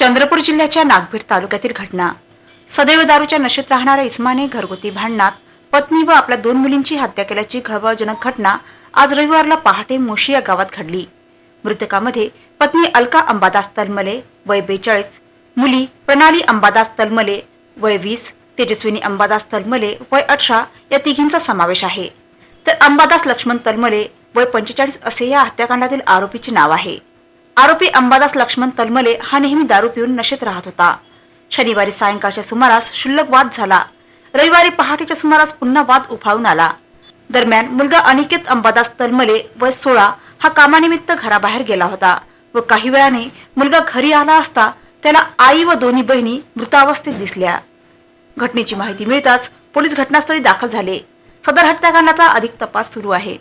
चंद्रपूर जिल्ह्याच्या नागभीर तालुक्यातील घटना. सदैव दारूच्या नशेत राहणाऱ्या इस्माने घरगुती भांडणात पत्नी व आपल्या दोन मुलींची हत्या केल्याची खळबळजनक घटना आज रविवारला पहाटे मोशी या गावात घडली. मृतकामध्ये पत्नी अलका अंबादास तलमले वय बेचाळीस मुली प्रणाली अंबादास तलमले वय वीस तेजस्विनी अंबादास तलमले वय अठरा या तिघींचा समावेश आहे. तर अंबादास लक्ष्मण तलमले वय पंचेचाळीस असे या हत्याकांडातील आरोपीचे नाव आहे. आरोपी अंबादास लक्ष्मण तलमले हा नेहमी दारू पिऊन नशेत राहत होता. शनिवारी सायंकाळच्या सुमारास क्षुल्लक वाद झाला. रविवारी पहाटेच्या सुमारास पुन्हा वाद उफाळून आला. दरम्यान मुलगा अनिकेत अंबादास तलमले वय सोळा हा कामानिमित्त घराबाहेर गेला होता व काही वेळाने मुलगा घरी आला असता त्याला आई व दोन्ही बहिणी मृतावस्थेत दिसल्या. घटनेची माहिती मिळताच पोलीस घटनास्थळी दाखल झाले. सदर हत्याकांडाचा अधिक तपास सुरू आहे.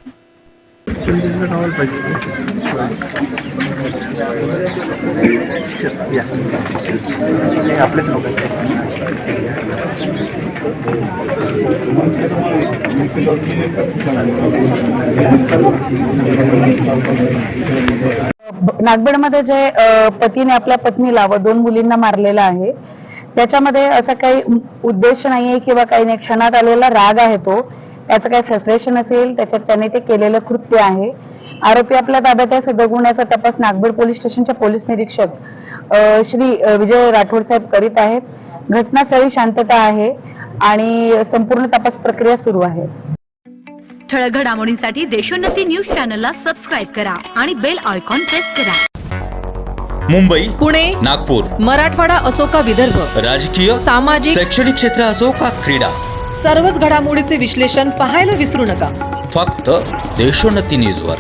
आपलेच लोक नागबीडमध्ये जे पतीने आपल्या पत्नीला व दोन मुलींना मारलेला आहे त्याच्यामध्ये असा काही उद्देश नाहीये किंवा काही नाही. क्षणात आलेला राग आहे तो त्याचं काही फ्रस्ट्रेशन असेल त्याच्यात त्याने ते केलेलं कृत्य आहे. आरोपी आपल्या ताब्यात आहे. सदर गुन्ह्याचा तपास नागबीड पोलीस स्टेशनचे पोलीस निरीक्षक श्री विजय राठोड साहेब करीत आहेत. घटनास्थळी शांतता आहे आणि संपूर्ण तपास प्रक्रिया सुरू आहे. ठळक घडामोडींसाठी देशोन्नती न्यूज चॅनलला सबस्क्राईब करा आणि बेल आयकॉन प्रेस करा. मुंबई पुणे नागपूर मराठवाडा असो का विदर्भ राजकीय सामाजिक शैक्षणिक क्षेत्र असो का क्रीडा सर्वच घडामोडीचे विश्लेषण पाहायला विसरू नका. फक्त देशोन्नती न्यूजवर.